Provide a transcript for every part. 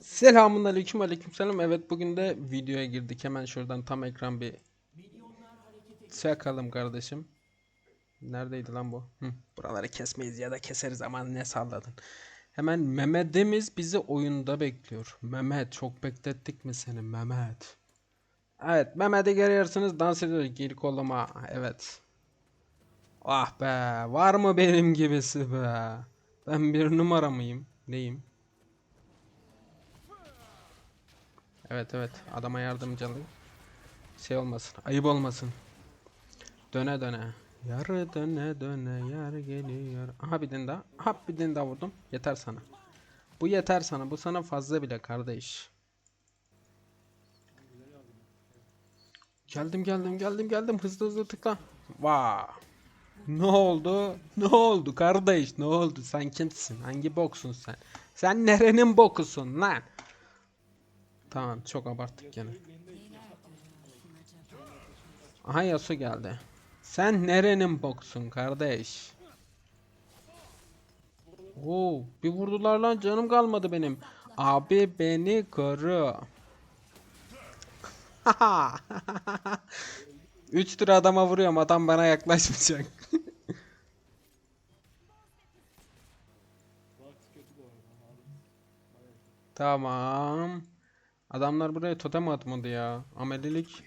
Selamun aleyküm aleyküm selam. Evet bugün de videoya girdik. Hemen şuradan tam ekran bir çakalım kardeşim. Neredeydi lan bu? Hı, buraları kesmeyiz ya da keseriz ama ne salladın. Hemen Mehmet'imiz bizi oyunda bekliyor. Mehmet çok beklettik mi seni Mehmet? Evet Mehmet'i görüyorsunuz dans ediyor geri koluma. Evet. Ah be var mı benim gibisi be? Ben bir numara mıyım? Neyim? Evet evet adama yardımcı olayım. Şey olmasın ayıp olmasın. Döne döne. Yarı döne döne yar geliyor. Aha bir tane daha. Aha bir tane daha vurdum. Yeter sana. Bu yeter sana. Bu sana fazla bile kardeş. Geldim geldim geldim geldim. Hızlı hızlı tıkla. Vaa. Ne oldu? Ne oldu kardeş? Ne oldu? Sen kimsin? Hangi boksun sen? Sen nerenin bokusun lan? Tamam çok abarttık gene. Aha Yasu geldi. Sen nerenin boksun kardeş? Oo, bir vurdular lan canım kalmadı benim. Abi beni koru. Üç tur adama vuruyorum adam bana yaklaşmayacak. tamam. Adamlar buraya totem atmadı ya. Amelilik.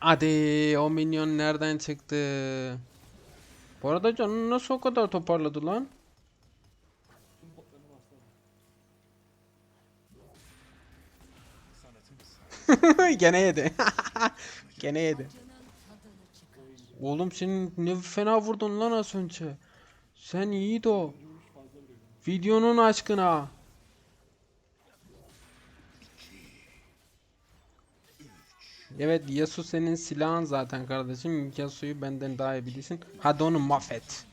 Hadi o minyon nereden çıktı? Bu arada canını nasıl o kadar toparladı lan? Gene yedi. Gene yedi. Oğlum senin ne fena vurdun lan az önce. Sen iyiydi o. Videonun aşkına. Evet Yasu senin silahın zaten kardeşim. Yasu'yu benden daha iyi bilirsin. Hadi onu mahvet.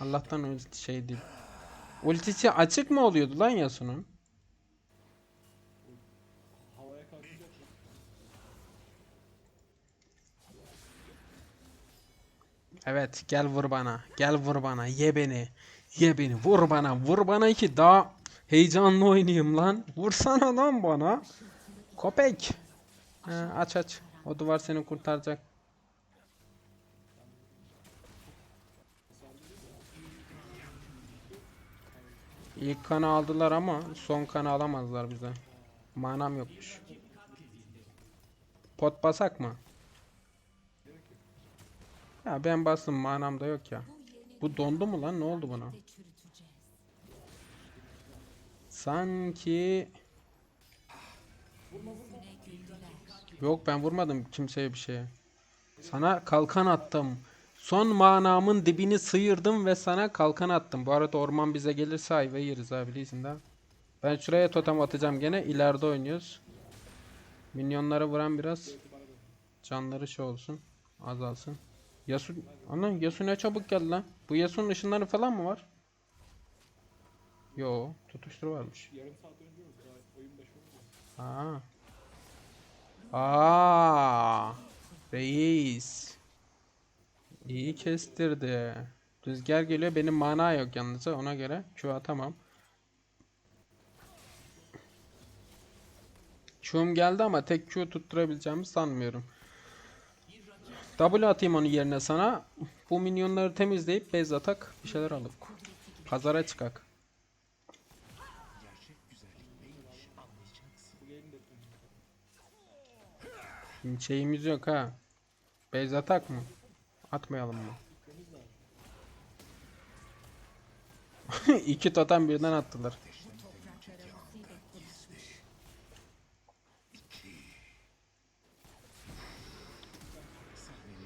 Allah'tan ulti şey değil. Ultisi açık mı oluyordu lan Yasu'nun? Evet gel vur bana. Gel vur bana. Ye beni. Ye beni. Vur bana. Vur bana ki daha heyecanlı oynayayım lan. Vursana lan bana. Köpek. Ha, aç aç. O duvar seni kurtaracak. İlk kanı aldılar ama son kanı alamazlar bize. Manam yokmuş. Pot basak mı? Ya ben bastım manam da yok ya. Bu dondu mu lan? Ne oldu buna? Sanki Yok ben vurmadım kimseye bir şeye. Sana kalkan attım. Son manamın dibini sıyırdım ve sana kalkan attım. Bu arada orman bize gelirse ayva yeriz abi bilirsin de. Ben şuraya totem atacağım gene. İleride oynuyoruz. Minyonlara vuran biraz canları şey olsun. Azalsın. Yasu, ana Yasu ne çabuk geldi lan. Bu Yasu'nun ışınları falan mı var? Yo, tutuştur varmış. Aa. Aa. Reis. İyi kestirdi. Rüzgar geliyor. Benim mana yok yalnız. Ona göre Q atamam. Q'um geldi ama tek Q tutturabileceğimi sanmıyorum. W atayım onun yerine sana. Bu minyonları temizleyip base atak bir şeyler alıp pazara çıkak. Şeyimiz yok ha. Base atak mı? Atmayalım mı? İki totem birden attılar.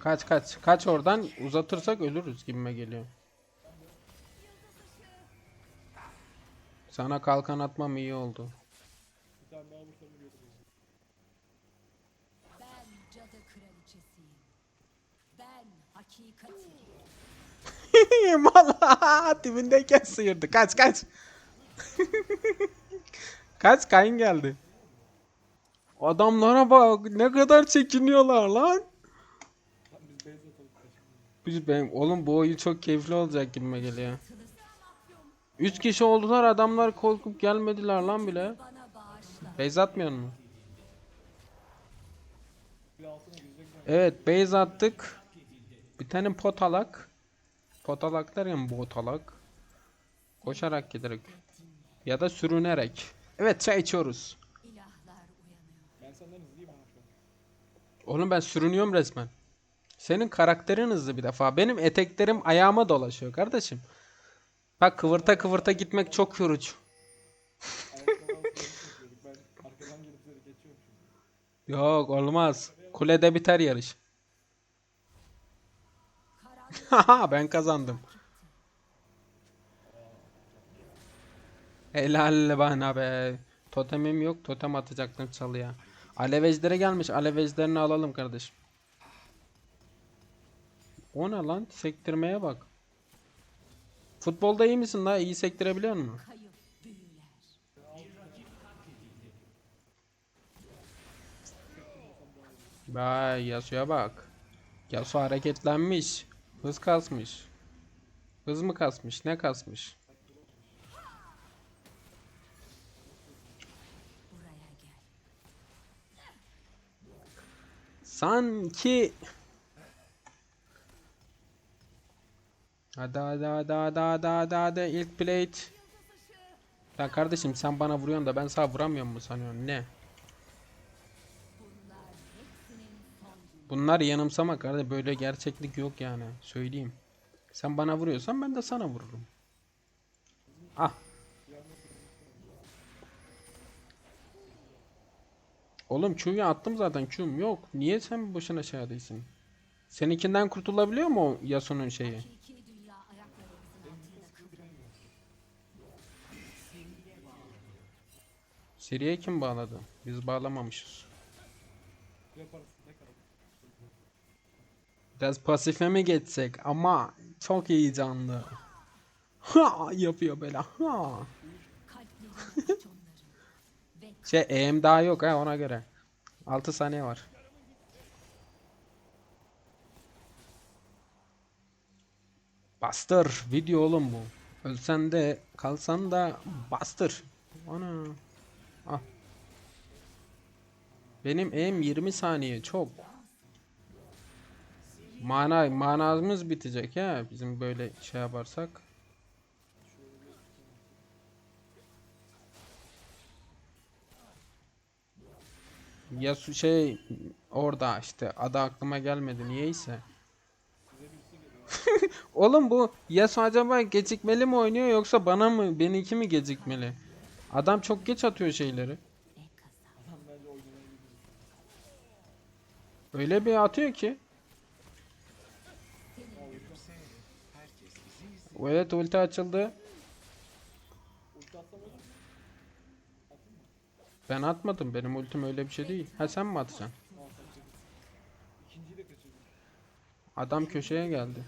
Kaç kaç. Kaç oradan uzatırsak ölürüz gibime geliyor. Sana kalkan atmam iyi oldu. Ben cadı kraliçesiyim. Ben hakikatim. Valla dibindeyken sıyırdı. Kaç kaç. kaç kayın geldi. Adamlara bak ne kadar çekiniyorlar lan. Biz benim oğlum bu oyun çok keyifli olacak gibime geliyor. Üç kişi oldular adamlar korkup gelmediler lan bile. Base atmıyor mu? Evet base attık. Bir tane potalak. Potalak derken botalak. Koşarak giderek. Ya da sürünerek. Evet çay içiyoruz. Oğlum ben sürünüyorum resmen. Senin karakterin hızlı bir defa. Benim eteklerim ayağıma dolaşıyor kardeşim. Bak kıvırta kıvırta gitmek çok yorucu. Yok olmaz. Kulede biter yarış. Haha ben kazandım. Helal bana be. Totemim yok. Totem atacaktım çalıya. Alev ejderi gelmiş. Alev ejderini alalım kardeşim. O ne lan? Sektirmeye bak. Futbolda iyi misin la? İyi sektirebiliyor musun? Vay Yasuo'ya bak. Yasuo hareketlenmiş. Hız kasmış. Hız mı kasmış? Ne kasmış? Sanki Hadi hadi hadi hadi hadi hadi hadi ilk plate Ya kardeşim sen bana vuruyorsun da ben sana vuramıyorum mu sanıyorsun ne? Bunlar yanımsama kardeşim böyle gerçeklik yok yani söyleyeyim. Sen bana vuruyorsan ben de sana vururum. Ah. Oğlum Q'yu attım zaten Q'm yok. Niye sen boşuna şey değilsin? Seninkinden kurtulabiliyor mu Yasuo'nun şeyi? Seriye kim bağladı? Biz bağlamamışız. Biraz pasife mi geçsek? Ama çok heyecanlı. Ha yapıyor böyle. Ha. Şey EM daha yok ha ona göre. 6 saniye var. Bastır. Video oğlum bu. Ölsen de kalsan da bastır. Ana. Ah. Benim EM 20 saniye çok. Mana manamız bitecek ya bizim böyle şey yaparsak. Ya su şey orada işte adı aklıma gelmedi niyeyse. Oğlum bu Yasuo acaba gecikmeli mi oynuyor yoksa bana mı benimki mi gecikmeli? Adam çok geç atıyor şeyleri. Öyle bir atıyor ki. Evet ulti açıldı. Ben atmadım. Benim ultim öyle bir şey değil. Ha sen mi atacaksın? Adam köşeye geldi.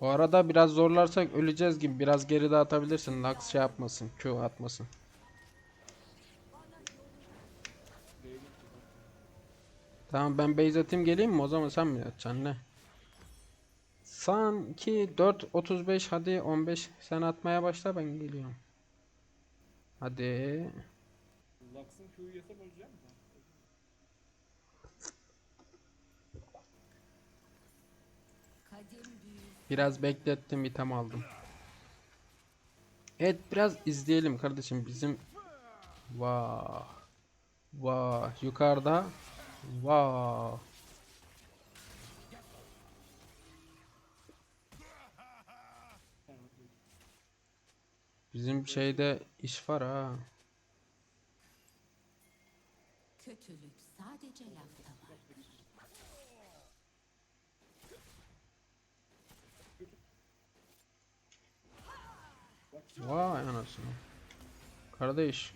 Bu arada biraz zorlarsak öleceğiz gibi. Biraz geride atabilirsin. Lux şey yapmasın. Q atmasın. Tamam ben base atayım geleyim mi? O zaman sen mi atacaksın ne? Sanki 4 35 hadi 15 sen atmaya başla ben geliyorum. Hadi. Lux'ın Q'yu yesem öleceğim mi? Biraz beklettim item aldım. Evet biraz izleyelim kardeşim bizim Vah Vah yukarıda Vah Bizim şeyde iş var ha. Kötülük sadece lafta vardır. Vay anasını. Kardeş.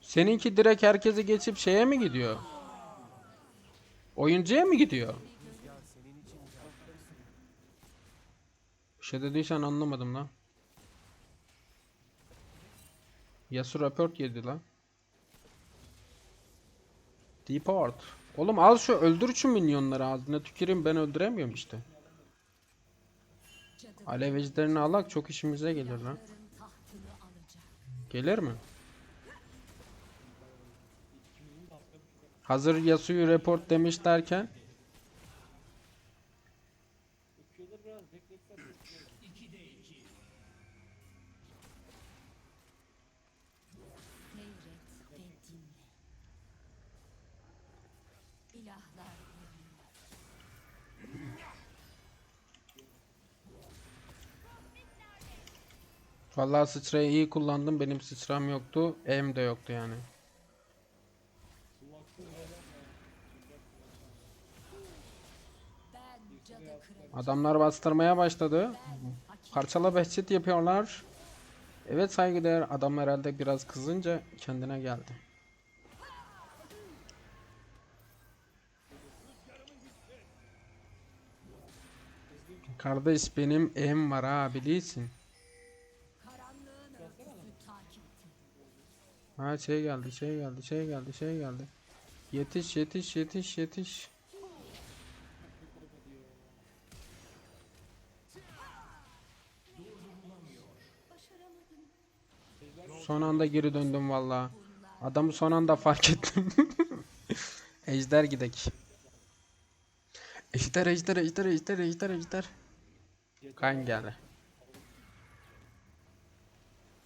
Seninki direkt herkesi geçip şeye mi gidiyor? Oyuncuya mı gidiyor? Bir şey dediysen anlamadım lan. Yasu raport yedi lan. Deport. Oğlum al şu öldür şu minyonları ağzına tüküreyim ben öldüremiyorum işte. Alev ejderini alak çok işimize gelir lan. Gelir mi? Hazır Yasuo'yu report demiş derken Vallahi sıçrayı iyi kullandım. Benim sıçram yoktu. Em de yoktu yani. Adamlar bastırmaya başladı. Parçala behçet yapıyorlar. Evet saygıdeğer adam herhalde biraz kızınca kendine geldi. Kardeş benim em var ha biliyorsun. Ha şey geldi şey geldi şey geldi şey geldi. Yetiş yetiş yetiş yetiş. Son anda geri döndüm valla. Adamı son anda fark ettim. ejder gidek. Ejder ejder ejder ejder ejder ejder. Kayn geldi.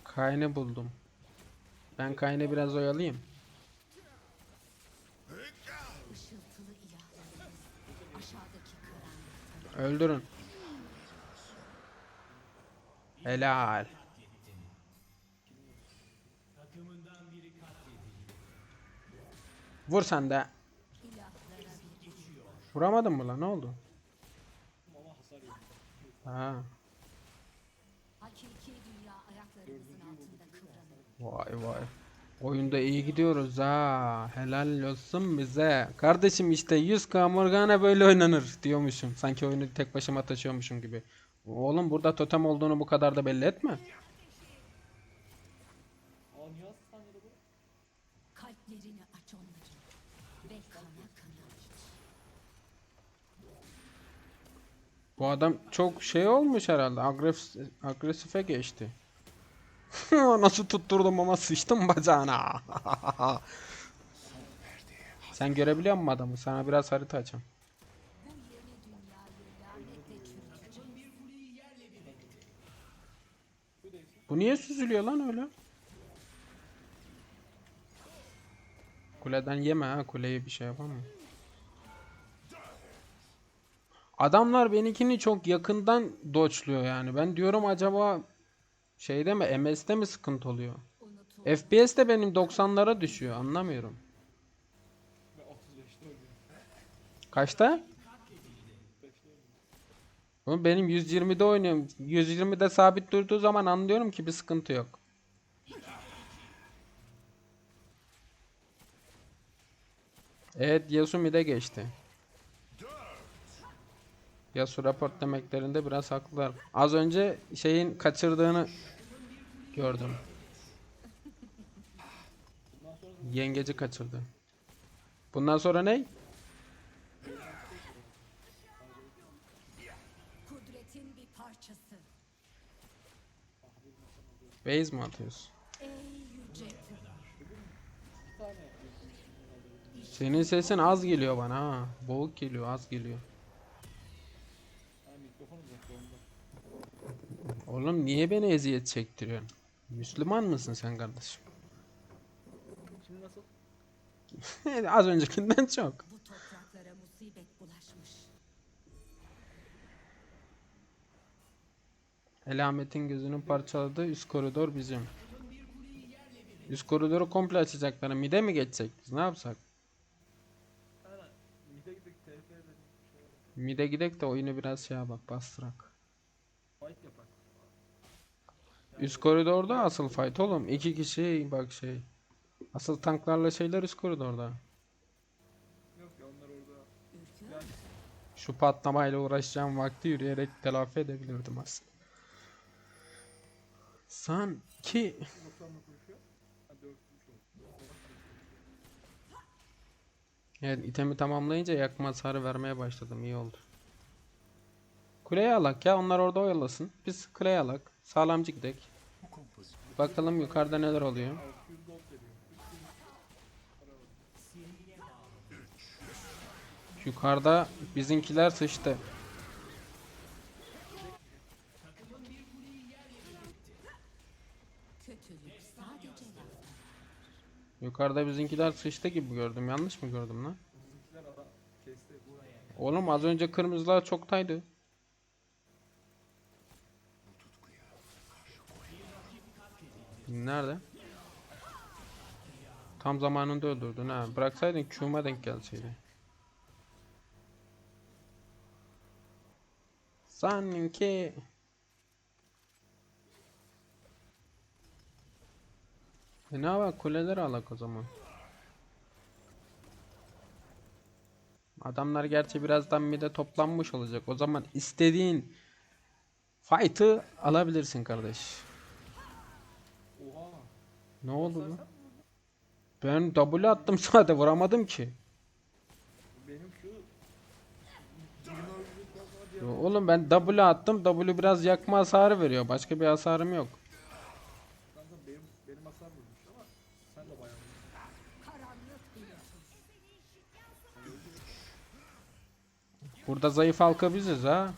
Kayn'ı buldum. Ben Kayn'ı biraz oyalayayım. Öldürün. Helal. Vur sen de. Vuramadın mı lan? Ne oldu? Ha. hakiki dünya ayaklarımızın altında kıvranır. Vay vay. Oyunda iyi gidiyoruz ha. Helal olsun bize. Kardeşim işte 100k Morgana böyle oynanır diyormuşum. Sanki oyunu tek başıma taşıyormuşum gibi. Oğlum burada totem olduğunu bu kadar da belli etme. Bu adam çok şey olmuş herhalde. Agresif, agresife geçti. Nasıl tutturdum ama sıçtım bacağına. Sen görebiliyor musun adamı? Sana biraz harita açayım. Bu niye süzülüyor lan öyle? Kuleden yeme ha kuleye bir şey yapamam. Adamlar benimkini çok yakından doçluyor yani. Ben diyorum acaba şeyde mi MS'de mi sıkıntı oluyor? FPS de benim 90'lara düşüyor anlamıyorum. Ben 35'te oynuyorum. Kaçta? 5'te oynuyorum. Oğlum benim 120'de oynuyorum. 120'de sabit durduğu zaman anlıyorum ki bir sıkıntı yok. Evet Yasumi de geçti. Yasu raport demeklerinde biraz haklılar. Az önce şeyin kaçırdığını gördüm. Yengeci kaçırdı. Bundan sonra ne? Kudretin bir parçası. Base mi atıyorsun? Senin sesin az geliyor bana ha. Boğuk geliyor, az geliyor. Oğlum niye beni eziyet çektiriyorsun? Müslüman mısın sen kardeşim? Şimdi nasıl? Az öncekinden çok. Bu topraklara musibet bulaşmış. Elametin gözünün parçaladığı üst koridor bizim. Üst koridoru komple açacaklar. Mide mi geçecek biz? Ne yapsak? Şey. Mide gidek de oyunu biraz şey bak bastırak. Fight yapak. Üst koridorda asıl fight oğlum. İki kişi bak şey. Asıl tanklarla şeyler üst koridorda. Yok ya onlar orada. Yani Şu patlamayla uğraşacağım vakti yürüyerek telafi edebilirdim aslında. Sanki 90'la koşuyor. Ha 4 3 oldu. Evet itemi tamamlayınca yakma hasarı vermeye başladım. iyi oldu. Kuleye alak ya. Onlar orada oyalasın. Biz kuleye alak. Sağlamcık gidek. Bakalım yukarıda neler oluyor. 600 gold veriyor. 300 Yukarıda bizimkiler sıçtı. Yukarıda bizimkiler sıçtı gibi gördüm. Yanlış mı gördüm lan? Oğlum az önce kırmızılar çoktaydı. Nerede? Tam zamanında öldürdün ha. Bıraksaydın Q'ma denk gelseydi. Sanki E ne var kuleleri alak o zaman. Adamlar gerçi birazdan bir de toplanmış olacak. O zaman istediğin fight'ı alabilirsin kardeş. Ne oldu lan? Ben W attım sadece vuramadım ki. Benim Q Oğlum ben W attım. W biraz yakma hasarı veriyor. Başka bir hasarım yok. Burada zayıf halka biziz ha.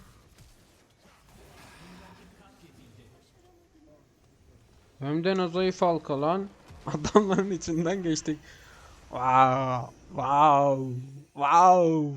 Hem de zayıf halka lan. Adamların içinden geçtik. Wow. Wow. Wow.